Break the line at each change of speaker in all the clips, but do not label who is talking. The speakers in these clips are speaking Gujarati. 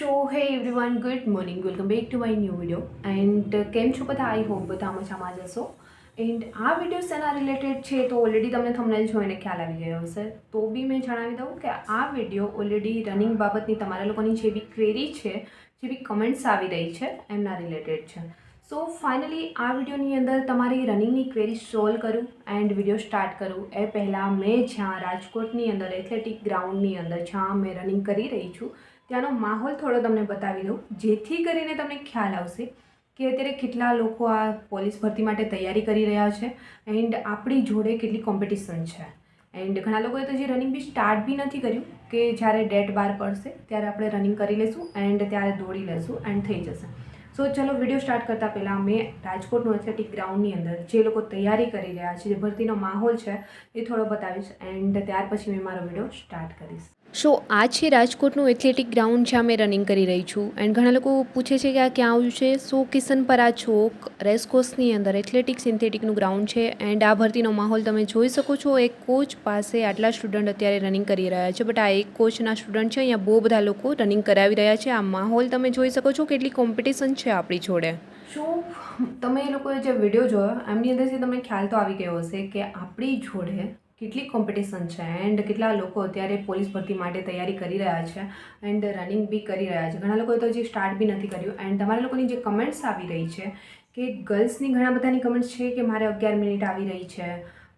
So hey everyone good morning welcome back to my new video and કેમ છો બધા? આઈ હોપ બધા મજામાં જશો એન્ડ આ વીડિયો શેના રિલેટેડ છે તો ઓલરેડી તમને થમને જોઈને ખ્યાલ આવી ગયો હશે. તો બી મેં જણાવી દઉં કે આ વીડિયો ઓલરેડી રનિંગ બાબતની તમારા લોકોની જેવી ક્વેરી છે, જેવી કમેન્ટ્સ આવી રહી છે, એમના રિલેટેડ છે. સો ફાઇનલી આ વિડીયોની અંદર તમારી રનિંગની ક્વેરી સોલ્વ કરું એન્ડ વીડિયો સ્ટાર્ટ કરું. એ પહેલાં મેં જ્યાં રાજકોટની અંદર એથ્લેટિક ગ્રાઉન્ડની અંદર જ્યાં મેં રનિંગ કરી રહી છું ત્યાંનો માહોલ થોડો તમને બતાવી દઉં. જેથી કરીને તમને ખ્યાલ આવશે કે અત્યારે કેટલા લોકો આ પોલીસ ભરતી માટે તૈયારી કરી રહ્યા છે એન્ડ આપણી જોડે કેટલી કોમ્પિટિશન છે. એન્ડ ઘણા લોકોએ તો જે રનિંગ બી સ્ટાર્ટ બી નથી કર્યું કે જ્યારે ડેટ બાર પડશે ત્યારે આપણે રનિંગ કરી લઈશું એન્ડ ત્યારે દોડી લઈશું એન્ડ થઈ જશે. સો ચલો વીડિયો સ્ટાર્ટ કરતાં પહેલાં મેં રાજકોટનું એથ્લેટિક ગ્રાઉન્ડની અંદર જે લોકો તૈયારી કરી રહ્યા છે, જે ભરતીનો માહોલ છે એ થોડો બતાવીશ એન્ડ ત્યાર પછી મેં મારો વીડિયો સ્ટાર્ટ કરીશ. સો આ છે રાજકોટનું એથ્લેટિક ગ્રાઉન્ડ જ્યાં મેં રનિંગ કરી રહી છું. એન્ડ ઘણા લોકો પૂછે છે કે આ ક્યાં આવ્યું છે? સો કિશનપરા ચોક રેસકોર્સની અંદર એથ્લેટિક સિન્થેટિકનું ગ્રાઉન્ડ છે. એન્ડ આ ભરતીનો માહોલ તમે જોઈ શકો છો. એક કોચ પાસે આટલા સ્ટુડન્ટ અત્યારે રનિંગ કરી રહ્યા છે. બટ આ એક કોચના સ્ટુડન્ટ છે. અહીંયા બહુ બધા લોકો રનિંગ કરાવી રહ્યા છે. આ માહોલ તમે જોઈ શકો છો કેટલી કોમ્પિટિશન છે આપણી જોડે. શું તમે એ લોકોએ જે વીડિયો જોયો, એમની અંદરથી તમને ખ્યાલ તો આવી ગયો હશે કે આપણી જોડે કેટલી કોમ્પિટિશન છે? એન્ડ કેટલા લોકો અત્યારે પોલીસ ભરતી માટે તૈયારી કરી રહ્યા છે? એન્ડ રનિંગ બી કરી રહ્યા છે. ઘણા લોકોએ તો હજી સ્ટાર્ટ બી નથી કર્યું. એન્ડ તમારા લોકોની જે કમેન્ટ્સ આવી રહી છે, કે ગર્લ્સની ઘણા બધાની કમેન્ટ્સ છે કે મારે અગિયાર મિનિટ આવી રહી છે,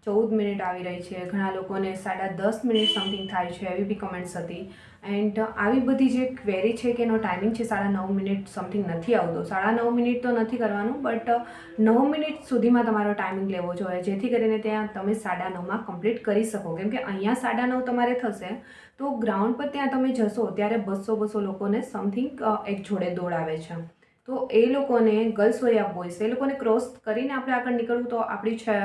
ચૌદ મિનિટ આવી રહી છે, ઘણા લોકોને સાડા દસ મિનિટ સમથિંગ થાય છે, એવી બી કમેન્ટ્સ હતી. એન્ડ આવી બધી જે ક્વેરી છે કે એનો ટાઈમિંગ છે સાડા નવ મિનિટ સમથિંગ નથી આવતો. સાડા નવ મિનિટ તો નથી કરવાનું બટ નવ મિનિટ સુધીમાં તમારો ટાઈમિંગ લેવો જોઈએ. જેથી કરીને ત્યાં તમે સાડા નવમાં કમ્પ્લીટ કરી શકો. કેમ કે અહીંયા સાડા નવ તમારે થશે, તો ગ્રાઉન્ડ પર ત્યાં તમે જશો, ત્યારે બસો બસો લોકોને સમથિંગ એક જોડે દોડાવે છે. તો એ લોકોને ગર્લ્સ હોય યા બોય્સ, એ લોકોને ક્રોસ કરીને આપણે આગળ નીકળવું તો આપણી છે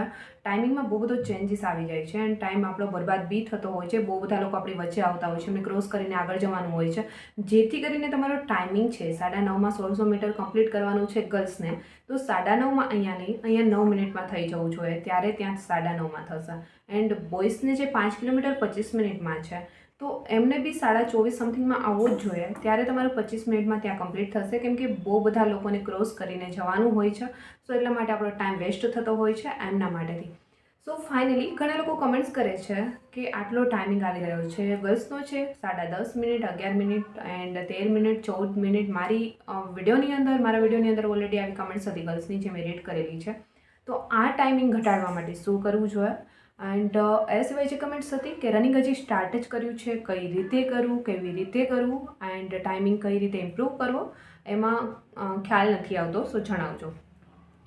ટાઈમિંગમાં બહુ બધો ચેન્જીસ આવી જાય છે એન્ડ ટાઈમ આપણો બરબાદ બી થતો હોય છે, બહુ બધા લોકો આપણી વચ્ચે આવતા હોય છે, એમને ક્રોસ કરીને આગળ જવાનું હોય છે. જેથી કરીને તમારો ટાઈમિંગ છે, સાડા નવમાં સોળસો મીટર કમ્પ્લીટ કરવાનું છે ગર્લ્સને, તો સાડા નવમાં અહીંયા નહીં અહીંયા નવ મિનિટમાં થઈ જવું જોઈએ, ત્યારે ત્યાં સાડા નવમાં થશે. એન્ડ બોયઝને જે પાંચ કિલોમીટર પચીસ મિનિટમાં છે તો એમને બી સાડા ચોવીસ સમથિંગમાં આવવું જ જોઈએ. ત્યારે તમારું પચીસ મિનિટમાં ત્યાં કમ્પ્લીટ થશે. કેમ કે બહુ બધા લોકોને ક્રોસ કરીને જવાનું હોય છે. સો એટલા માટે આપણો ટાઈમ વેસ્ટ થતો હોય છે એમના માટેથી. સો ફાઇનલી ઘણા લોકો કમેન્ટ્સ કરે છે કે આટલો ટાઈમિંગ આવી રહ્યો છે. ગર્લ્સનો છે સાડા દસ મિનિટ, અગિયાર મિનિટ એન્ડ તેર મિનિટ, ચૌદ મિનિટ. મારી વિડીયોની અંદર, મારા વિડીયોની અંદર ઓલરેડી આવી કમેન્ટ્સ હતી ગર્લ્સની જે મેં રીડ કરેલી છે. તો આ ટાઈમિંગ ઘટાડવા માટે શું કરવું જોઈએ? એન્ડ એ સિવાય જે કમેન્ટ્સ હતી કે રનિંગ હજી સ્ટાર્ટ જ કર્યું છે, કઈ રીતે કરવું, કેવી રીતે કરવું એન્ડ ટાઈમિંગ કઈ રીતે ઇમ્પ્રૂવ કરવો, એમાં ખ્યાલ નથી આવતો સો જણાવજો.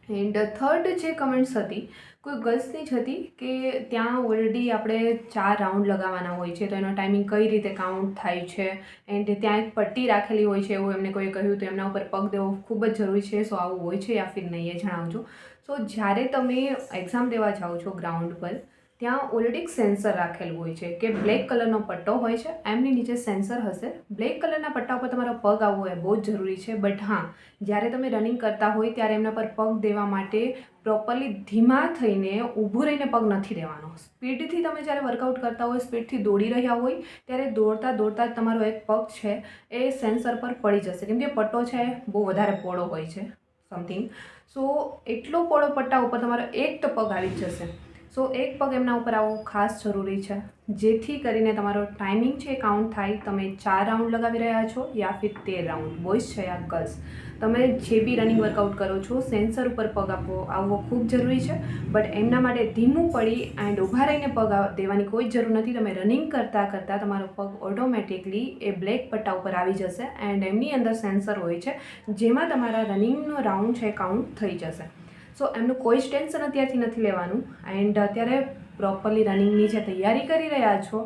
એન્ડ થર્ડ જે કમેન્ટ્સ હતી, કોઈ ગર્લ્સની જ હતી કે ત્યાં ઓલરેડી આપણે ચાર રાઉન્ડ લગાવવાના હોય છે, તો એનો ટાઈમિંગ કઈ રીતે કાઉન્ટ થાય છે એન્ડ ત્યાં એક પટ્ટી રાખેલી હોય છે, એવું એમને કોઈ કહ્યું, તો એમના ઉપર પગ દેવો ખૂબ જ જરૂરી છે સો આવું હોય છે યા ફિર નહીં એ જણાવજો. સો જ્યારે તમે એક્ઝામ દેવા જાઓ છો ગ્રાઉન્ડ પર ત્યાં ઓલરેડી સેન્સર રાખેલું હોય છે કે બ્લેક કલરનો પટ્ટો હોય છે. એમની નીચે સેન્સર હશે. બ્લેક કલરના પટ્ટા ઉપર તમારો પગ આવવો એ બહુ જ જરૂરી છે. બટ હા, જ્યારે તમે રનિંગ કરતા હોય ત્યારે એમના પર પગ દેવા માટે પ્રોપરલી ધીમા થઈને ઊભું રહીને પગ નથી દેવાનો. સ્પીડથી તમે જ્યારે વર્કઆઉટ કરતા હોય, સ્પીડથી દોડી રહ્યા હોય, ત્યારે દોડતા દોડતા જ તમારો એક પગ છે એ સેન્સર પર પડી જશે. કેમ કે પટ્ટો છે બહુ વધારે પોળો હોય છે, સમથિંગ. સો, એટલો પોળો પટ્ટા ઉપર તમારો એક તો પગ આવી જશે. સો એક પગ એમના ઉપર આવવું ખાસ જરૂરી છે. જેથી કરીને તમારો ટાઈમિંગ છે કાઉન્ટ થાય. તમે ચાર રાઉન્ડ લગાવી રહ્યા છો યા ફિર તેર રાઉન્ડ બોયઝ છે યા ગર્લ્સ તમે જે બી રનિંગ વર્કઆઉટ કરો છો સેન્સર ઉપર પગ આપવો, આવવો ખૂબ જરૂરી છે. બટ એમના માટે ધીમું પડી એન્ડ ઊભા રહીને પગ દેવાની કોઈ જરૂર નથી. તમે રનિંગ કરતાં કરતાં તમારો પગ ઓટોમેટિકલી એ બ્લેક પટ્ટા ઉપર આવી જશે એન્ડ એમની અંદર સેન્સર હોય છે, જેમાં તમારા રનિંગનો રાઉન્ડ છે કાઉન્ટ થઈ જશે. સો એમનું કોઈ જ ટેન્શન અત્યારથી નથી લેવાનું. એન્ડ અત્યારે પ્રોપરલી રનિંગની જે તૈયારી કરી રહ્યા છો,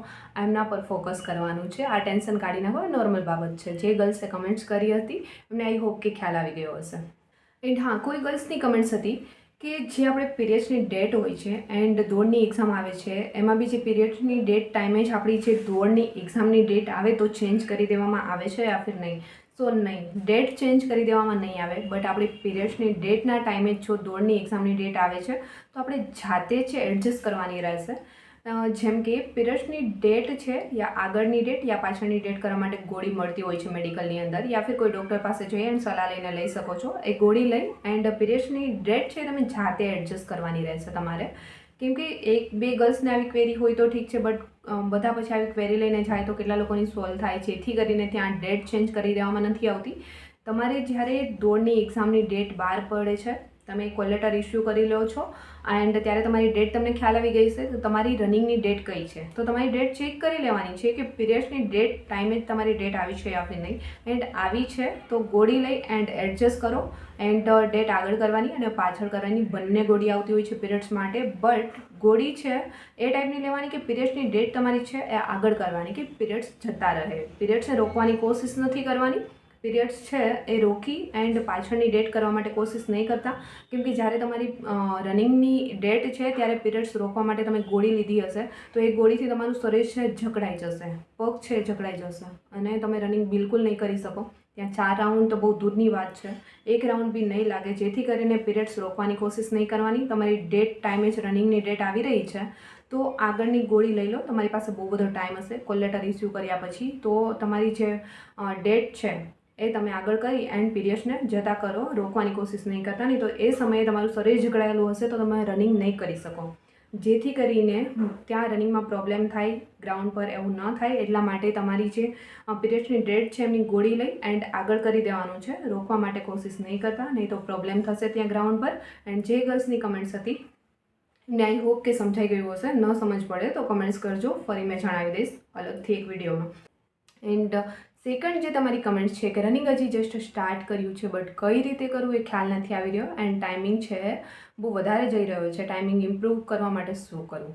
એમના પર ફોકસ કરવાનું છે. આ ટેન્શન કાઢી નાખો નોર્મલ બાબત છે. જે ગર્લ્સે કમેન્ટ્સ કરી હતી, એમને આઈ હોપ કે ખ્યાલ આવી ગયો હશે. એન્ડ હા, કોઈ ગર્લ્સની કમેન્ટ્સ હતી કે જે આપણે પીરિયડ્સની ડેટ હોય છે એન્ડ દોડની એક્ઝામ આવે છે, એમાં બી જે પીરિયડ્સની ડેટ ટાઈમે જ આપણી જે દોડની એક્ઝામની ડેટ આવે તો ચેન્જ કરી દેવામાં આવે છે, યા ફિર નહીં. સો નહીં ડેટ ચેન્જ કરી દેવામાં નહીં આવે બટ આપણી પીરિયડ્સની ડેટના ટાઈમે જ દોડની એક્ઝામની ડેટ આવે છે, તો આપણે જાતે છે એડજસ્ટ કરવાની રહેશે. જેમ કે પીરિયડ્સની ડેટ છે, યા આગળની ડેટ યા પાછળની ડેટ કરવા માટે ગોળી મળતી હોય છે મેડિકલની અંદર, યા ફિર કોઈ ડૉક્ટર પાસે જઈ અને સલાહ લઈને લઈ શકો છો. એ ગોળી લઈ એન્ડ પીરિયડ્સની ડેટ છે તમે જાતે એડજસ્ટ કરવાની રહેશે તમારે. કેમ કે એક બે ગર્લ્સને આવી ક્વેરી હોય તો ઠીક છે બટ બધા પછી આવી ક્વેરી લઈને જાય તો કેટલા લોકોની સોલ્વ થાય છે. જેથી કરીને ત્યાં ડેટ ચેન્જ કરી દેવામાં નથી આવતી. તમારે જ્યારે દોડની એક્ઝામની ડેટ બહાર પડે છે તમે કોલ લેટર ઇસ્યુ કરી લો છો એન્ડ ત્યારે તમારી ડેટ તમને ખ્યાલ આવી ગઈ છે તો તમારી રનિંગની ડેટ કઈ છે? તો તમારી ડેટ ચેક કરી લેવાની છે કે પીરિયડ્સની ડેટ ટાઈમે જ તમારી ડેટ આવી છે યા ફિર નહીં. એન્ડ આવી છે, તો ગોળી લઈ એન્ડ એડજસ્ટ કરો એન્ડ ડેટ આગળ કરવાની અને પાછળ કરવાની બંને ગોળી આવતી હોય છે પીરિયડ્સ માટે. બટ ગોળી છે એ ટાઈપની લેવાની કે પીરિયડ્સની ડેટ તમારી છે એ આગળ કરવાની કે પીરિયડ્સ જતા રહે. પીરિયડ્સને રોકવાની કોશિશ નથી કરવાની. પીરિયડ્સ છે, એ રોકી એન્ડ પાછળની ડેટ કરવા માટે કોશિશ નહીં કરતા. કેમ કે જ્યારે તમારી રનિંગની ડેટ છે, ત્યારે પીરિયડ્સ રોકવા માટે તમે ગોળી લીધી હશે. તો એ ગોળીથી તમારું શરીર છે, જકડાઈ જશે. પગ છે, જકડાઈ જશે. અને તમે રનિંગ બિલકુલ નહીં કરી શકો. ત્યાં ચાર રાઉન્ડ તો બહુ દૂરની વાત છે. એક રાઉન્ડ બી નહીં લાગે. જેથી કરીને પીરિયડ્સ રોકવાની કોશિશ નહીં કરવાની. તમારી ડેટ ટાઈમે જ રનિંગની ડેટ આવી રહી છે. તો આગળની ગોળી લઈ લો. તમારી પાસે બહુ બધો ટાઈમ હશે. કોલ લેટર ઇસ્યુ કર્યા પછી. તો તમારી જે ડેટ છે એ તમે આગળ કરી એન્ડ પીરિયડ્સને જતા કરો. રોકવાની કોશિશ નહીં કરતા, નહીં તો એ સમયે તમારું શરીર ઝઘડાયેલું હશે તો તમે રનિંગ નહીં કરી શકો. જેથી કરીને ત્યાં રનિંગમાં પ્રોબ્લેમ થાય ગ્રાઉન્ડ પર એવું ન થાય, એટલા માટે તમારી જે પીરિયડ્સની ડેટ છે એમની ગોળી લઈ એન્ડ આગળ કરી દેવાનું છે. રોકવા માટે કોશિશ નહીં કરતા, નહીં તો પ્રોબ્લેમ થશે ત્યાં ગ્રાઉન્ડ પર. એન્ડ જે ગર્લ્સની કમેન્ટ્સ હતી ને આઈ હોપ કે સમજાઈ ગયું હશે. ન સમજ પડે તો કમેન્ટ્સ કરજો. ફરી મેં જણાવી દઈશ અલગથી એક વિડીયોમાં. એન્ડ સેકન્ડ જે તમારી કમેન્ટ છે કે રનિંગ હજી જસ્ટ સ્ટાર્ટ કર્યું છે બટ કઈ રીતે કરવું એ ખ્યાલ નથી આવી રહ્યો. એન્ડ ટાઈમિંગ છે બહુ વધારે જઈ રહ્યો છે. ટાઈમિંગ ઇમ્પ્રૂવ કરવા માટે શું કરવું?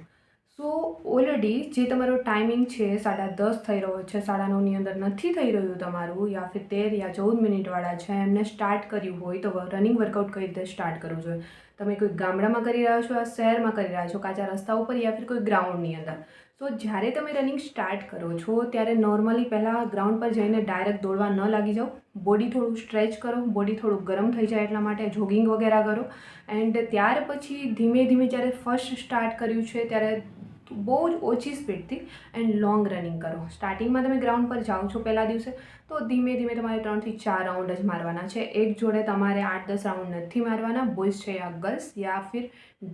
સો ઓલરેડી જે તમારો ટાઈમિંગ છે, સાડા દસ થઈ રહ્યો છે, સાડા નવની અંદર નથી થઈ રહ્યું તમારું, યા ફિર તેર યા ચૌદ મિનિટવાળા છે, એમને સ્ટાર્ટ કર્યું હોય તો રનિંગ વર્કઆઉટ કઈ રીતે સ્ટાર્ટ કરવું જોઈએ? તમે કોઈ ગામડામાં કરી રહ્યા છો યા શહેરમાં કરી રહ્યા છો, કાચા રસ્તા ઉપર યા ફિર કોઈ ગ્રાઉન્ડની અંદર? તો જ્યારે તમે રનિંગ સ્ટાર્ટ કરો છો, ત્યારે નોર્મલી પહેલાં ગ્રાઉન્ડ પર જઈને ડાયરેક્ટ દોડવા ન લાગી જાઓ. બોડી થોડું સ્ટ્રેચ કરો બોડી થોડું ગરમ થઈ જાય એટલા માટે જોગિંગ વગેરે કરો. એન્ડ ત્યાર પછી ધીમે ધીમે જ્યારે ફર્સ્ટ સ્ટાર્ટ કર્યું છે, ત્યારે બહુ જ ઓછી સ્પીડથી એન્ડ લોંગ રનિંગ કરો. સ્ટાર્ટિંગમાં તમે ગ્રાઉન્ડ પર જાઓ છો પહેલા દિવસે, તો ધીમે ધીમે તમારે ત્રણથી ચાર રાઉન્ડ જ મારવાના છે. એક જોડે તમારે આઠ દસ રાઉન્ડ નથી મારવાના, બોઇઝ છે યા ગર્લ્સ યા ફિર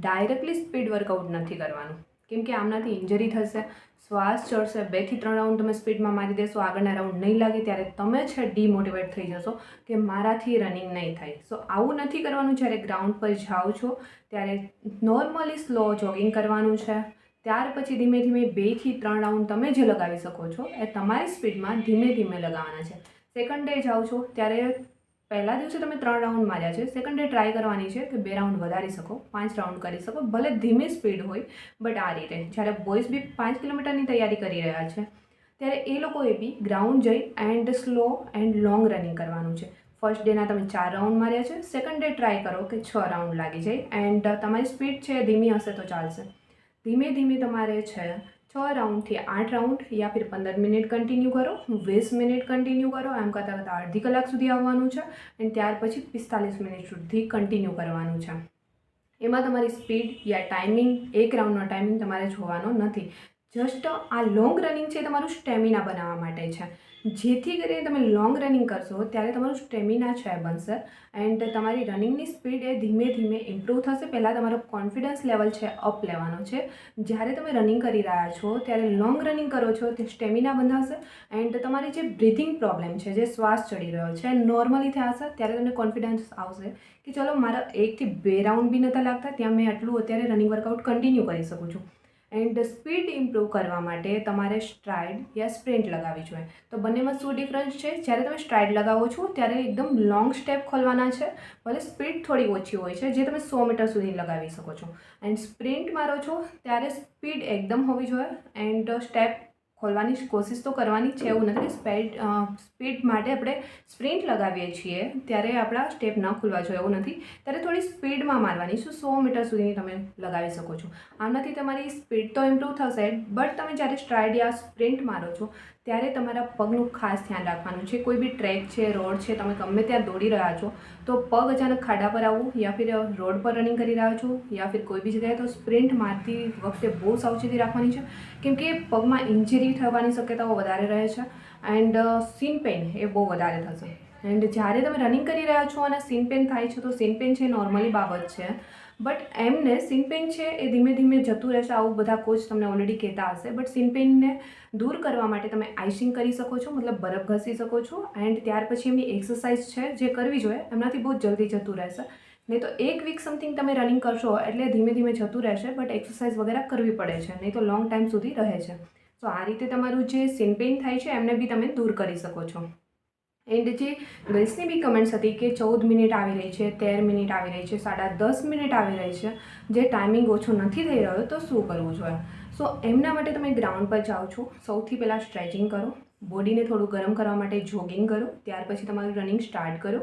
ડાયરેક્ટલી સ્પીડ વર્કઆઉટ નથી કરવાનું. કેમ કે આમનાથી ઇન્જરી થશે, શ્વાસ ચડશે, બેથી ત્રણ રાઉન્ડ તમે સ્પીડમાં મારી દેશો, આગળના રાઉન્ડ નહીં લાગે ત્યારે તમે છે ડીમોટિવેટ થઈ જશો કે મારાથી રનિંગ નહીં થાય. સો આવું નથી કરવાનું જ્યારે ગ્રાઉન્ડ પર જાઓ છો, ત્યારે નોર્મલી સ્લો જોગિંગ કરવાનું છે. ત્યાર પછી ધીમે ધીમે બેથી ત્રણ રાઉન્ડ તમે જે લગાવી શકો છો, એ તમારી સ્પીડમાં ધીમે ધીમે લગાવવાના છે. સેકન્ડ ડે જાઓ છો, ત્યારે પહેલા દિવસે તમે ત્રણ રાઉન્ડ માર્યા છે. સેકન્ડ ડે ટ્રાય કરવાની છે કે બે રાઉન્ડ વધારી શકો, પાંચ રાઉન્ડ કરી શકો, ભલે ધીમી સ્પીડ હોય બટ આ રીતે. જ્યારે બોયઝ બી પાંચ કિલોમીટરની તૈયારી કરી રહ્યા છે, ત્યારે એ લોકોએ બી ગ્રાઉન્ડ જઈ and slow and long running કરવાનું છે. ફર્સ્ટ ડેના તમે ચાર રાઉન્ડ માર્યા છે. સેકન્ડ ડે ટ્રાય કરો કે છ રાઉન્ડ લાગી જાય એન્ડ તમારી સ્પીડ છે, ધીમી હશે તો ચાલશે. ધીમે ધીમે તમારે છે, છ રાઉન્ડથી આઠ રાઉન્ડ યા ફિર પંદર મિનિટ કન્ટિન્યુ કરો. વીસ મિનિટ કન્ટિન્યુ કરો, એમ કરતાં કરતાં અડધી કલાક સુધી આવવાનું છે અને ત્યાર પછી પિસ્તાલીસ મિનિટ સુધી કન્ટિન્યુ કરવાનું છે. એમાં તમારી સ્પીડ યા ટાઈમિંગ એક રાઉન્ડનો ટાઈમિંગ તમારે જોવાનો નથી. જસ્ટ આ લોંગ રનિંગ છે તમારું સ્ટેમિના બનાવવા માટે છે. જેથી કરીને તમે લોંગ રનિંગ કરશો ત્યારે તમારું સ્ટેમિના છે બનશે. એન્ડ તમારી રનિંગની સ્પીડ એ ધીમે ધીમે ઇમ્પ્રૂવ થશે. પહેલાં તમારો કોન્ફિડન્સ લેવલ છે અપ લેવાનો છે. જ્યારે તમે રનિંગ કરી રહ્યા છો, ત્યારે લોંગ રનિંગ કરો છો, તે સ્ટેમિના બંધાશે. એન્ડ તમારી જે બ્રિથિંગ પ્રોબ્લેમ છે, જે શ્વાસ ચડી રહ્યો છે, નોર્મલી થશે, ત્યારે તમને કોન્ફિડન્સ આવશે કે ચલો મારા એકથી બે રાઉન્ડ બી નહોતા લાગતા, ત્યાં મેં આટલું અત્યારે રનિંગ વર્કઆઉટ કન્ટિન્યુ કરી શકું છું. એન્ડ સ્પીડ ઇમ્પ્રૂવ કરવા માટે તમારે સ્ટ્રાઇડ યા સ્પ્રિન્ટ લગાવવી જોઈએ. તો બંનેમાં શું ડિફરન્સ છે? જ્યારે તમે સ્ટ્રાઇડ લગાવો છો, ત્યારે એકદમ લોંગ સ્ટેપ ખોલવાના છે. ભલે સ્પીડ થોડી ઓછી હોય છે, જે તમે સો મીટર સુધી લગાવી શકો છો. એન્ડ સ્પ્રિન્ટ મારો છો, ત્યારે સ્પીડ એકદમ હોવી જોઈએ. એન્ડ સ્ટેપ ખોલવાની કોશિશ તો કરવાની છે, એવું નથી સ્પેડ સ્પીડ માટે આપણે સ્પ્રિન્ટ લગાવીએ છીએ, ત્યારે આપણા સ્ટેપ ન ખુલવા જોઈએ, એવું નથી. ત્યારે થોડી સ્પીડમાં મારવાની શું સો મીટર સુધીની તમે લગાવી શકો છો. આનાથી તમારી સ્પીડ તો ઇમ્પ્રૂવ થશે બટ તમે જ્યારે સ્ટ્રાઇડ યા સ્પ્રિન્ટ મારો છો ત્યારે તમારા પગનું ખાસ ધ્યાન રાખવાનું છે. કોઈ બી ટ્રેક છે, રોડ છે, તમે ગમે ત્યાં દોડી રહ્યા છો, તો પગ અચાનક ખાડા પર આવવું યા ફિર રોડ પર રનિંગ કરી રહ્યા છો યા ફિર કોઈ બી જગ્યાએ તો સ્પ્રિન્ટ મારતી વખતે બહુ સાવચેતી રાખવાની છે. કેમકે પગમાં ઇન્જરી થવાની શક્યતાઓ વધારે રહે છે એન્ડ સીન પેઇન એ બહુ વધારે થશે. એન્ડ જ્યારે તમે રનિંગ કરી રહ્યા છો અને સીન પેન થાય છે, તો સીન પેન છે નોર્મલી બાબત છે. બટ એમને સિનપેન છે એ ધીમે ધીમે જતું રહેશે. આવું બધા કોચ તમને ઓલરેડી કહેતા હશે. બટ સિનપેનને દૂર કરવા માટે તમે આઈસિંગ કરી શકો છો, મતલબ બરફ ઘસી શકો છો. એન્ડ ત્યાર પછી એમની એક્સરસાઇઝ છે જે કરવી જોઈએ, એમનાથી બહુ જલ્દી જતું રહેશે. નહીં તો એક વીક સમથિંગ તમે રનિંગ કરશો એટલે ધીમે ધીમે જતું રહેશે બટ એક્સરસાઇઝ વગેરે કરવી પડે છે. નહીં તો લોંગ ટાઈમ સુધી રહે છે. તો આ રીતે તમારું જે સિનપેઇન થાય છે, એમને બી તમે દૂર કરી શકો છો. એન્ડ જે ગર્લ્સની બી કમેન્ટ્સ હતી કે ચૌદ મિનિટ આવી રહી છે, તેર મિનિટ આવી રહી છે, સાડા દસ મિનિટ આવી રહી છે, જે ટાઈમિંગ ઓછો નથી થઈ રહ્યો, તો શું કરવું જોઈએ? સો એમના માટે તમે ગ્રાઉન્ડ પર જાઓ છો. સૌથી પહેલાં સ્ટ્રેચિંગ કરો. બોડીને થોડું ગરમ કરવા માટે જોગિંગ કરો. ત્યાર પછી તમારું રનિંગ સ્ટાર્ટ કરો.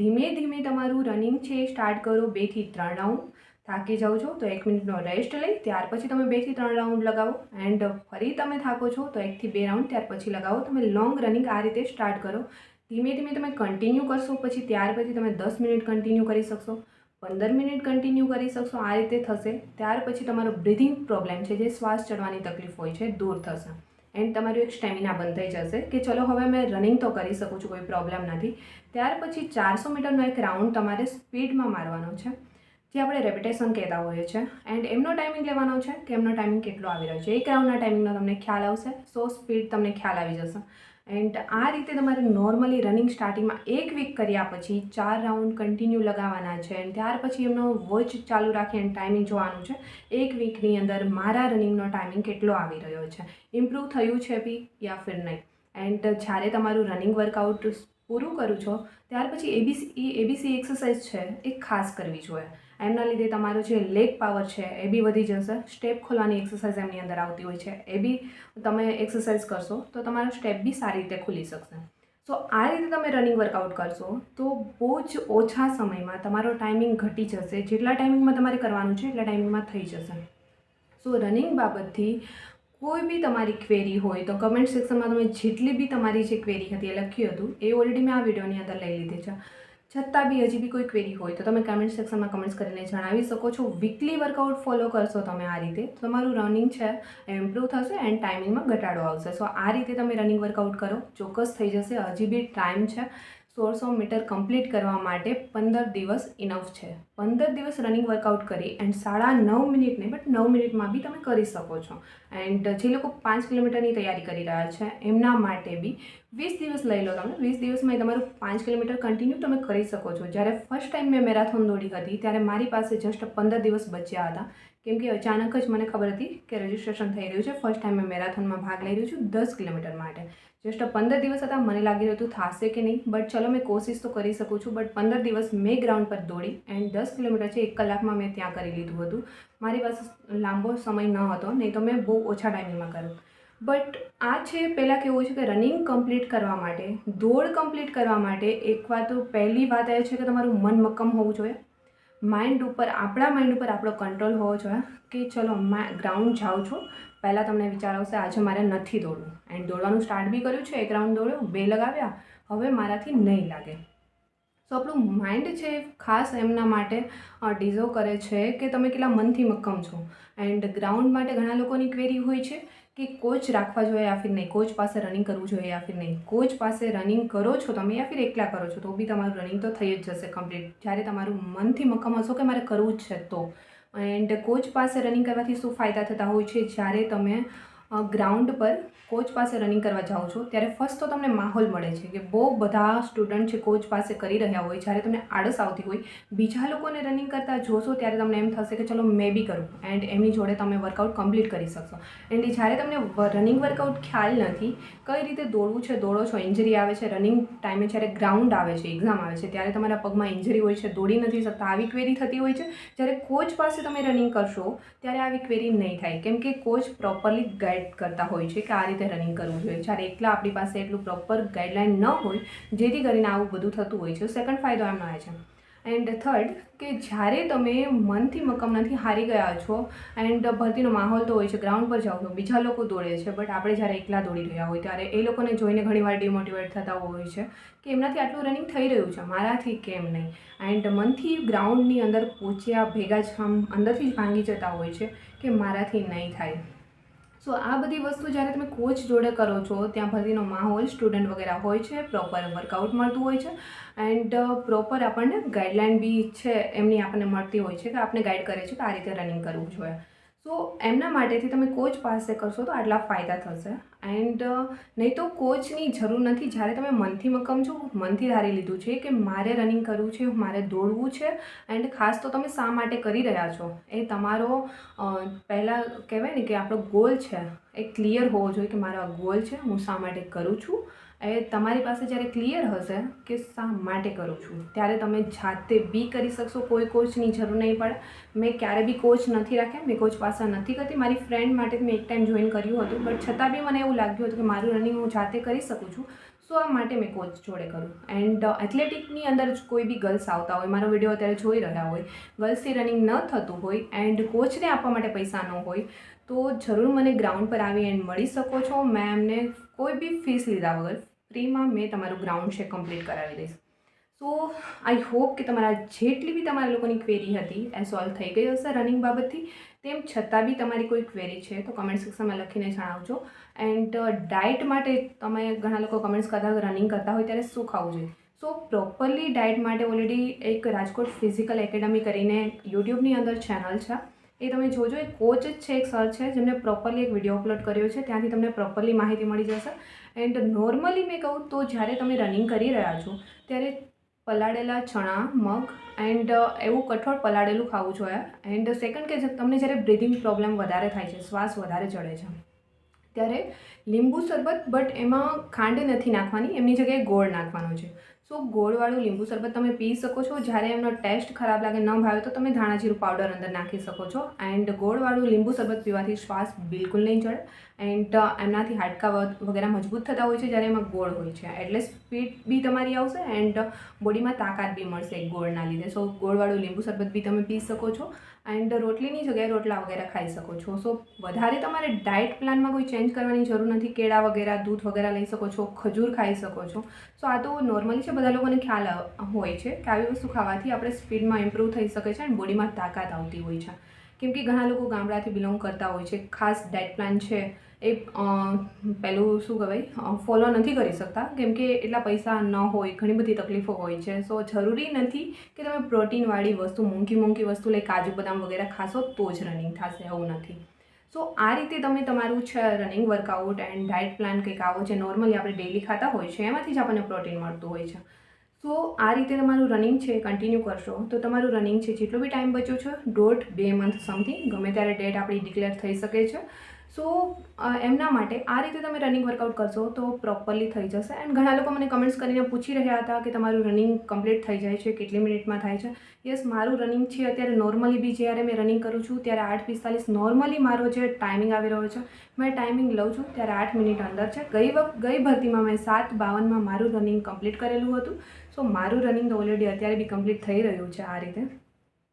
ધીમે ધીમે તમારું રનિંગ છે એ સ્ટાર્ટ કરો બેથી ત્રણ રાઉન્ડ થાકી જાઓ છો, તો એક મિનિટનો રેસ્ટ લઈ, ત્યાર પછી તમે બેથી ત્રણ રાઉન્ડ લગાવો. એન્ડ ફરી તમે થાકો છો, તો એકથી બે રાઉન્ડ ત્યાર પછી લગાવો. તમે લોંગ રનિંગ આ રીતે સ્ટાર્ટ કરો. ધીમે ધીમે તમે કન્ટિન્યુ કરશો, પછી ત્યાર પછી તમે દસ મિનિટ કન્ટિન્યુ કરી શકશો, પંદર મિનિટ કન્ટિન્યુ કરી શકશો, આ રીતે થશે. ત્યાર પછી તમારો બ્રિધિંગ પ્રોબ્લેમ છે, જે શ્વાસ ચડવાની તકલીફ હોય છે, દૂર થશે. એન્ડ તમારું એક સ્ટેમિના બંધ થઈ જશે કે ચલો હવે મેં રનિંગ તો કરી શકું છું, કોઈ પ્રોબ્લેમ નથી. ત્યાર પછી ચારસો મીટરનો એક રાઉન્ડ તમારે સ્પીડમાં મારવાનો છે, જે આપણે રેપિટેશન કહેતા હોઈએ છીએ એન્ડ એમનો ટાઈમિંગ લેવાનો છે, કે એમનો ટાઈમિંગ કેટલો આવી રહ્યો છે. એક રાઉન્ડના ટાઈમિંગનો તમને ખ્યાલ આવશે, સો સ્પીડ તમને ખ્યાલ આવી જશે. એન્ડ આ રીતે તમારે નોર્મલી રનિંગ સ્ટાર્ટિંગમાં એક વીક કર્યા પછી ચાર રાઉન્ડ કન્ટિન્યુ લગાવવાના છે એન્ડ ત્યાર પછી એમનો વોચ ચાલુ રાખી એન્ડ ટાઈમિંગ જોવાનું છે. એક વીકની અંદર મારા રનિંગનો ટાઈમિંગ કેટલો આવી રહ્યો છે? ઇમ્પ્રૂવ થયું છે બી યા ફિર નહીં? એન્ડ જ્યારે તમારું રનિંગ વર્કઆઉટ પૂરું કરું છો, ત્યાર પછી એબીસી એબીસી એક્સરસાઇઝ છે, એ ખાસ કરવી જોઈએ. એમના લીધે તમારો જે લેગ પાવર છે, એ બી વધી જશે. સ્ટેપ ખોલવાની એક્સરસાઇઝ એમની અંદર આવતી હોય છે. એ બી તમે એક્સરસાઇઝ કરશો, તો તમારો સ્ટેપ બી સારી રીતે ખુલી શકશે. સો આ રીતે તમે રનિંગ વર્કઆઉટ કરશો, તો બહુ જ ઓછા સમયમાં તમારો ટાઈમિંગ ઘટી જશે. જેટલા ટાઈમિંગમાં તમારે કરવાનું છે, એટલા ટાઈમિંગમાં થઈ જશે. સો રનિંગ બાબતથી કોઈ બી તમારી ક્વેરી હોય, તો કમેન્ટ સેક્શનમાં તમે જેટલી બી તમારી જે ક્વેરી હતી એ લખ્યું હતું, એ ઓલરેડી મેં આ વિડીયોની અંદર લઈ લીધી છે. છતાં બી હજી બી કોઈ ક્વેરી હોય તો તમે કમેન્ટ સેક્શનમાં કમેન્ટ્સ કરીને જણાવી શકો છો. વીકલી વર્કઆઉટ ફોલો કરશો તમે આ રીતે. તમારું રનિંગ છે એ ઇમ્પ્રૂવ થશે એન્ડ ટાઈમિંગમાં ઘટાડો આવશે. સો આ રીતે તમે રનિંગ વર્કઆઉટ કરો. ચોક્કસ થઈ જશે. હજી બી ટાઈમ છે. સોળસો મીટર કમ્પ્લીટ કરવા માટે પંદર દિવસ ઇનફ છે. પંદર દિવસ રનિંગ વર્કઆઉટ કરી એન્ડ સાડા નવ મિનિટ નહીં બટ નવ મિનિટમાં બી તમે કરી શકો છો. એન્ડ જે લોકો પાંચ કિલોમીટરની તૈયારી કરી રહ્યા છે, એમના માટે બી વીસ દિવસ લઈ લો તમે. વીસ દિવસમાં તમારું પાંચ કિલોમીટર કન્ટિન્યુ તમે કરી શકો છો. જ્યારે ફર્સ્ટ ટાઈમ મેં મેરાથોન દોડી હતી, ત્યારે મારી પાસે જસ્ટ પંદર દિવસ બચ્યા હતા. કેમ કે અચાનક જ મને ખબર હતી કે રજિસ્ટ્રેશન થઈ રહ્યું છે. ફર્સ્ટ ટાઈમ મેં મેરાથોનમાં ભાગ લઈ રહ્યું છું દસ કિલોમીટર માટે. જસ્ટ પંદર દિવસ હતા, મને લાગી રહ્યું હતું થશે કે નહીં. બટ ચલો, મેં કોશિશ તો કરી શકું છું. બટ પંદર દિવસ મેં ગ્રાઉન્ડ પર દોડી એન્ડ દસ કિલોમીટર છે, એક કલાકમાં મેં ત્યાં કરી લીધું હતું. મારી પાસે લાંબો સમય ન હતો, નહીં તો મેં બહુ ઓછા ટાઈમિંગમાં કર્યું. બટ આ છે પહેલાં કેવું છે કે રનિંગ કમ્પ્લીટ કરવા માટે, દોડ કમ્પ્લીટ કરવા માટે એકવાર તો પહેલી વાત એ છે કે તમારું મન મક્કમ હોવું જોઈએ. માઇન્ડ ઉપર, આપણા માઇન્ડ ઉપર આપણો કંટ્રોલ હોવો જોઈએ કે ચલો ગ્રાઉન્ડ જાઉં છું. પહેલાં તમને વિચાર આવશે આજે મારે નથી દોડવું. એન્ડ દોડવાનું સ્ટાર્ટ બી કર્યું છે, એક રાઉન્ડ દોડ્યો, બે લગાવ્યા, હવે મારાથી નહીં લાગે. સો આપણું માઇન્ડ છે ખાસ એમના માટે ડિઝર્વ કરે છે કે તમે કેટલા મનથી મક્કમ છો. એન્ડ ગ્રાઉન્ડ માટે ઘણા લોકોની ક્વેરી હોય છે કે કોચ રાખવા જોઈએ યા ફિર નહીં? કોચ પાસે રનિંગ કરવું જોઈએ યા ફિર નહીં? કોચ પાસે રનિંગ કરો છો તમે યા ફિર એકલા કરો છો? તો બી તમારું રનિંગ તો થઈ જ જશે કમ્પ્લીટ જ્યારે તમારું મનથી મક્કમ હશો કે મારે કરવું જ છે તો. એન્ડ કોચ પાસે રનિંગ કરવાથી શું ફાયદા થતા હોય છે? જ્યારે તમે ગ્રાઉન્ડ પર કોચ પાસે રનિંગ કરવા જાઓ છો, ત્યારે ફર્સ્ટ તો તમને માહોલ મળે છે કે બહુ બધા સ્ટુડન્ટ છે કોચ પાસે કરી રહ્યા હોય. જ્યારે તમને આળસ આવતી હોય, બીજા લોકોને રનિંગ કરતાં જોશો ત્યારે તમને એમ થશે કે ચલો મેં બી કરું એન્ડ એમની જોડે તમે વર્કઆઉટ કમ્પ્લીટ કરી શકશો. એન્ડ જ્યારે તમને રનિંગ વર્કઆઉટ ખ્યાલ નથી કઈ રીતે દોડવું છે, દોડો છો ઇન્જરી આવે છે રનિંગ ટાઈમે જ્યારે ગ્રાઉન્ડ આવે છે એક્ઝામ આવે છે, ત્યારે તમારા પગમાં ઇન્જરી હોય છે, દોડી નથી શકતા, આવી ક્વેરી થતી હોય છે. જ્યારે કોચ પાસે તમે રનિંગ કરશો, ત્યારે આવી ક્વેરી નહીં થાય. કેમ કે કોચ પ્રોપરલી ગાઈડ ગાઈડ કરતા હોય છે કે આ રીતે રનિંગ કરવું જોઈએ. જ્યારે એકલા આપણી પાસે એટલું પ્રોપર ગાઈડલાઇન ન હોય, જેથી કરીને આવું બધું થતું હોય છે. સેકન્ડ ફાયદો એમનો આવે છે. એન્ડ થર્ડ કે જ્યારે તમે મનથી મકમનાથી હારી ગયા છો એન્ડ ભરતીનો માહોલ તો હોય છે ગ્રાઉન્ડ પર જાઓ છો બીજા લોકો દોડે છે. બટ આપણે જ્યારે એકલા દોડી રહ્યા હોય, ત્યારે એ લોકોને જોઈને ઘણીવાર ડિમોટિવેટ થતા હોય છે કે એમનાથી આટલું રનિંગ થઈ રહ્યું છે, મારાથી કેમ નહીં? એન્ડ મનથી ગ્રાઉન્ડની અંદર પહોંચ્યા ભેગા જ આમ અંદરથી જ ભાંગી જતા હોય છે કે મારાથી નહીં થાય. સો આ બધી વસ્તુ જ્યારે તમે કોચ જોડે કરો છો, ત્યાં ભરતીનો માહોલ સ્ટુડન્ટ વગેરે હોય છે પ્રોપર વર્કઆઉટ મળતું હોય છે એન્ડ પ્રોપર આપણને ગાઈડલાઇન બી છે, એમની આપણને મળતી હોય છે કે આપણે ગાઈડ કરે છે કે આ રીતે રનિંગ કરવું જોઈએ. સો એમના માટેથી તમે કોચ પાસે કરશો તો આટલા ફાયદા થશે. એન્ડ નહીં તો કોચની જરૂર નથી. જ્યારે તમે મનથી મક્કમ છો, મનથી ધારી લીધું છે કે મારે રનિંગ કરવું છે, મારે દોડવું છે એન્ડ ખાસ તો તમે શા માટે કરી રહ્યા છો? એ તમારો પહેલાં કહેવાય ને કે આપણો ગોલ છે. એ ક્લિયર હોવો જોઈએ કે મારો આ ગોલ છે, હું શા માટે કરું છું? એ તમારી પાસે જ્યારે ક્લિયર હશે કે શા માટે કરું છું, ત્યારે તમે જાતે બી કરી શકશો, કોઈ કોચની જરૂર નહીં પડે. મેં ક્યારે બી કોચ નથી રાખ્યા, મેં કોચ પાસે નથી કરતી. મારી ફ્રેન્ડ માટે મેં એક ટાઈમ જોઈન કર્યું હતું. બટ છતાં બી મને એવું લાગ્યું હતું કે મારું રનિંગ હું જાતે કરી શકું છું. સો આ માટે મેં કોચ જોડે કરું. એન્ડ એથ્લેટિકની અંદર જ કોઈ બી ગર્લ્સ આવતા હોય, મારો વીડિયો અત્યારે જોઈ રહ્યા હોય ગર્લ્સથી રનિંગ ન થતું હોય એન્ડ કોચને આપવા માટે પૈસા ન હોય, તો જરૂર મને ગ્રાઉન્ડ પર આવી એન્ડ મળી શકો છો. મેં એમને કોઈ બી ફીસ લીધા વગર ફ્રીમાં મેં તમારું ગ્રાઉન્ડ છે કમ્પ્લીટ કરાવી દઈશ. સો આઈ હોપ કે તમારા જેટલી બી તમારા લોકોની ક્વેરી હતી, એ સોલ્વ થઈ ગઈ હશે રનિંગ બાબતથી. તેમ છતાં બી તમારી કોઈ ક્વેરી છે, તો કમેન્ટ સેક્શનમાં લખીને જણાવજો. એન્ડ ડાયટ માટે તમે ઘણા લોકો કમેન્ટ્સ કરતા રનિંગ કરતા હોય, ત્યારે શું ખાવું જોઈએ? સો પ્રોપરલી ડાયટ માટે ઓલરેડી એક રાજકોટ ફિઝિકલ એકેડમી કરીને યુટ્યુબની અંદર ચેનલ છે. એ તમે જોજો એ કોચ જ છે, એક સર છે, જેમને પ્રોપરલી એક વીડિયો અપલોડ કર્યો છે. ત્યાંથી તમને પ્રોપરલી માહિતી મળી જશે. એન્ડ નોર્મલી મેં કહું તો જ્યારે તમે રનિંગ કરી રહ્યા છો, ત્યારે પલાળેલા ચણા, મગ એન્ડ એવું કઠોળ પલાળેલું ખાવું જોઈએ. એન્ડ સેકન્ડ કે તમને જ્યારે બ્રિધિંગ પ્રોબ્લેમ વધારે થાય છે, શ્વાસ વધારે ચડે છે, ત્યારે લીંબુ શરબત બટ એમાં ખાંડ નથી નાખવાની, એમની જગ્યાએ ગોળ નાખવાનો છે. સો ગોળવાળું લીંબુ શરબત તમે પી શકો છો. જ્યારે એમનો ટેસ્ટ ખરાબ લાગે, ન ભાવે, તો તમે ધાણા જીરું પાવડર અંદર નાખી શકો છો. એન્ડ ગોળવાળું લીંબુ શરબત પીવાથી શ્વાસ બિલકુલ નહીં ચડે એન્ડ એમનાથી હાડકા વગેરે મજબૂત થતા હોય છે, જ્યારે એમાં ગોળ હોય છે. એટલે સ્પીડ બી તમારી આવશે એન્ડ બોડીમાં તાકાત બી મળશે ગોળના લીધે. સો ગોળવાળું લીંબુ શરબત બી તમે પી શકો છો. એન્ડ રોટલીની જગ્યાએ રોટલા વગેરે ખાઈ શકો છો. સો વધારે તમારે ડાયટ પ્લાનમાં કોઈ ચેન્જ કરવાની જરૂર નથી. કેળા વગેરે, દૂધ વગેરે લઈ શકો છો, ખજૂર ખાઈ શકો છો. સો આ તો નોર્મલી છે, બધા લોકોને ખ્યાલ હોય છે કે આવી વસ્તુ ખાવાથી આપણે સ્પીડમાં ઇમ્પ્રૂવ થઈ શકે છે અને બોડીમાં તાકાત આવતી હોય છે. કેમ કે ઘણા લોકો ગામડાથી બિલોંગ કરતા હોય છે. ખાસ ડાયટ પ્લાન છે એ પેલું શું કહેવાય? ફોલો નથી કરી શકતા. કેમ કે એટલા પૈસા ન હોય, ઘણી બધી તકલીફો હોય છે. સો જરૂરી નથી કે તમે પ્રોટીનવાળી વસ્તુ, મોંઘી મોંઘી વસ્તુ લઈ કાજુ બદામ વગેરે ખાશો તો જ રનિંગ થશે એવું નથી. સો આ રીતે તમે તમારું છે running workout and diet plan કંઈક આવો છે નોર્મલી આપણે ડેલી ખાતા હોય છે, એમાંથી જ આપણને પ્રોટીન મળતું હોય છે. સો આ રીતે તમારું રનિંગ છે કન્ટિન્યુ કરશો, તો તમારું રનિંગ છે, જેટલો બી ટાઈમ બચ્યો છે, દોઢ બે મંથ સમથિંગ ગમે ત્યારે ડેટ આપણી ડિક્લેર થઈ શકે છે. સો એમના માટે આ રીતે તમે રનિંગ વર્કઆઉટ કરશો તો પ્રોપરલી થઈ જશે. એન્ડ ઘણા લોકો મને કમેન્ટ્સ કરીને પૂછી રહ્યા હતા કે તમારું રનિંગ કમ્પ્લીટ થઈ જાય છે, કેટલી મિનિટમાં થાય છે? યસ મારું રનિંગ છે અત્યારે નોર્મલી બી જ્યારે મેં રનિંગ કરું છું ત્યારે આઠ પિસ્તાલીસ નોર્મલી મારો જે ટાઈમિંગ આવી રહ્યો છે, મેં ટાઈમિંગ લઉં છું ત્યારે આઠ મિનિટ અંદર છે. ગઈ વખત ગઈ ભરતીમાં મેં સાત બાવનમાં મારું રનિંગ કમ્પ્લીટ કરેલું હતું. સો મારું રનિંગ તો ઓલરેડી અત્યારે બી કમ્પ્લીટ થઈ રહ્યું છે આ રીતે.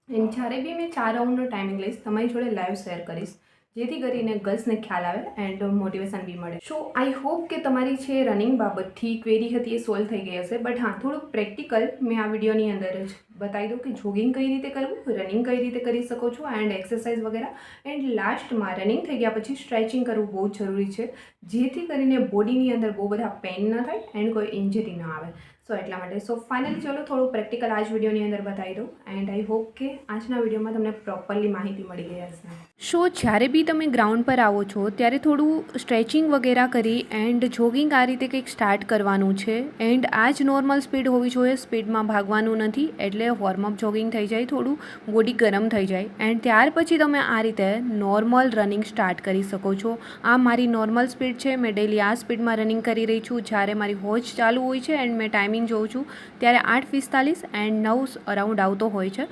એન્ડ જ્યારે બી મેં ચાર રાઉન્ડનો ટાઈમિંગ લઈશ, તમારી જોડે લાઈવ શેર કરીશ. જેથી કરીને ગર્લ્સને ખ્યાલ આવે એન્ડ મોટિવેશન બી મળે. સો આઈ હોપ કે તમારી છે રનિંગ બાબતથી ક્વેરી હતી એ સોલ્વ થઈ ગઈ હશે. બટ હા, થોડુંક પ્રેક્ટિકલ મેં આ વિડીયોની અંદર જ બતાવી દઉં કે જોગિંગ કઈ રીતે કરવું રનિંગ કઈ રીતે કરી શકો છો એન્ડ એક્સરસાઇઝ વગેરે. એન્ડ લાસ્ટમાં રનિંગ થઈ ગયા પછી સ્ટ્રેચિંગ કરવું બહુ જરૂરી છે. જેથી કરીને બોડીની અંદર બહુ બધા પેન ન થાય એન્ડ કોઈ ઇન્જરી ન આવે. સો એટલા માટે. સો ફાઇનલી ચલો થોડું પ્રેક્ટિકલ આ જ વિડીયોની અંદર બતાવી દઉં. એન્ડ આઈ હોપ કે આજના વિડીયોમાં તમને પ્રોપરલી માહિતી મળી ગઈ હશે.
સો જ્યારે બી તમે ગ્રાઉન્ડ પર આવો છો, ત્યારે થોડું સ્ટ્રેચિંગ વગેરે કરી એન્ડ જોગિંગ આ રીતે કંઈક સ્ટાર્ટ કરવાનું છે. એન્ડ આ જ નોર્મલ સ્પીડ હોવી જોઈએ. સ્પીડમાં ભાગવાનું નથી, એટલે વોર્મઅપ જોગિંગ થઈ જાય, થોડું બોડી ગરમ થઈ જાય. એન્ડ ત્યાર પછી તમે આ રીતે નોર્મલ રનિંગ સ્ટાર્ટ કરી શકો છો. આ મારી નોર્મલ સ્પીડ છે. મેં ડેલી આ સ્પીડમાં રનિંગ કરી રહી છું. જ્યારે મારી હોજ ચાલુ હોય છે એન્ડ મેં ટાઈમિંગ જોઉં છું. ત્યારે આઠ પિસ્તાલીસ એન્ડ નવ અરાઉન્ડ આવતો હોય છે.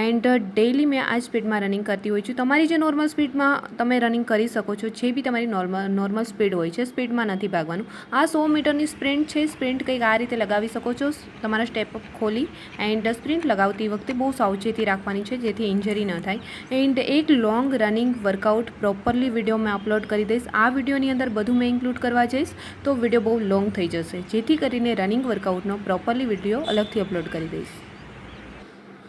એન્ડ ડેઈલી મેં આ સ્પીડમાં રનિંગ કરતી હોય છું. તમારી જે નોર્મલ સ્પીડમાં તમે રનિંગ કરી શકો છો, જે બી તમારી નોર્મલ નોર્મલ સ્પીડ હોય છે સ્પીડમાં નથી ભાગવાનું. આ સો મીટરની સ્પ્રિન્ટ છે. સ્પ્રિન્ટ કંઈક આ રીતે લગાવી શકો છો. તમારા સ્ટેપ ખોલી એન્ડ સ્પ્રિન્ટ લગાવતી વખતે બહુ સાવચેતી રાખવાની છે, જેથી ઇન્જરી ન થાય. એન્ડ એક long running workout properly video મેં અપલોડ કરી દઈશ. આ વિડીયોની અંદર બધું મેં ઇન્ક્લુડ કરવા જઈશ, તો વીડિયો બહુ લોંગ થઈ જશે. જેથી કરીને રનિંગ વર્કઆઉટનો પ્રોપરલી વીડિયો અલગથી અપલોડ કરી દઈશ.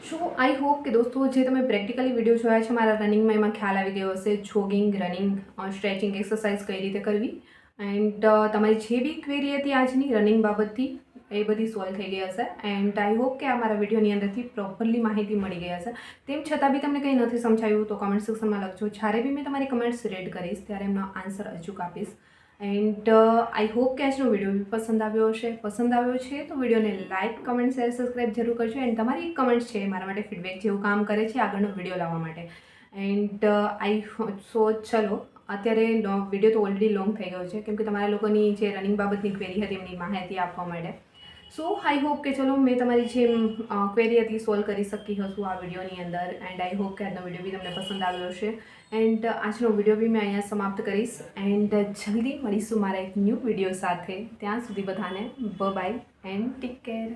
સો આઈ હોપ કે દોસ્તો, જે તમે પ્રેક્ટિકલી વીડિયો જોયા છે, મારા રનિંગમાં એમાં ખ્યાલ આવી ગયો હશે. જોગિંગ રનિંગ સ્ટ્રેચિંગ એક્સરસાઇઝ કઈ રીતે કરવી? એન્ડ તમારી જે બી ક્વેરી હતી આજની રનિંગ બાબતથી, એ બધી સોલ્વ થઈ ગઈ હશે. એન્ડ આઈ હોપ કે આ મારા વિડીયોની અંદરથી પ્રોપરલી માહિતી મળી ગઈ હશે. તેમ છતાં બી તમને કંઈ નથી સમજાયું, તો કમેન્ટ સેક્શનમાં લખજો. જ્યારે બી મેં તમારી કમેન્ટ્સ રેડ કરીશ, ત્યારે એમનો આન્સર અચૂક આપીશ. એન્ડ આઈ હોપ કે આજનો વીડિયો પસંદ આવ્યો હશે. પસંદ આવ્યો છે તો વિડીયોને લાઇક કમેન્ટ શેર સબસ્ક્રાઈબ જરૂર કરજો. એન્ડ તમારી કમેન્ટ્સ છે મારા માટે ફીડબેક જેવું કામ કરે છે આગળનો વીડિયો લાવવા માટે. એન્ડ આઈ સો ચલો, અત્યારે વીડિયો તો ઓલરેડી લોંગ થઈ ગયો છે. કેમ કે તમારા લોકોની જે રનિંગ બાબતની ક્વેરી હતી એમની માહિતી આપવા માટે. સો આઈ હોપ કે ચલો, મેં તમારી જે ક્વેરી હતી સોલ્વ કરી શકી હશું આ વિડીયોની અંદર એન્ડ આઈ હોપ કે આજનો વીડિયો બી તમને પસંદ આવ્યો હશે. એન્ડ આજનો વીડિયો બી મેં અહીંયા સમાપ્ત કરીશ. એન્ડ જલ્દી મળીશું મારા એક ન્યૂ વીડિયો સાથે. ત્યાં સુધી બધાને બ બાય એન્ડ ટેક કેર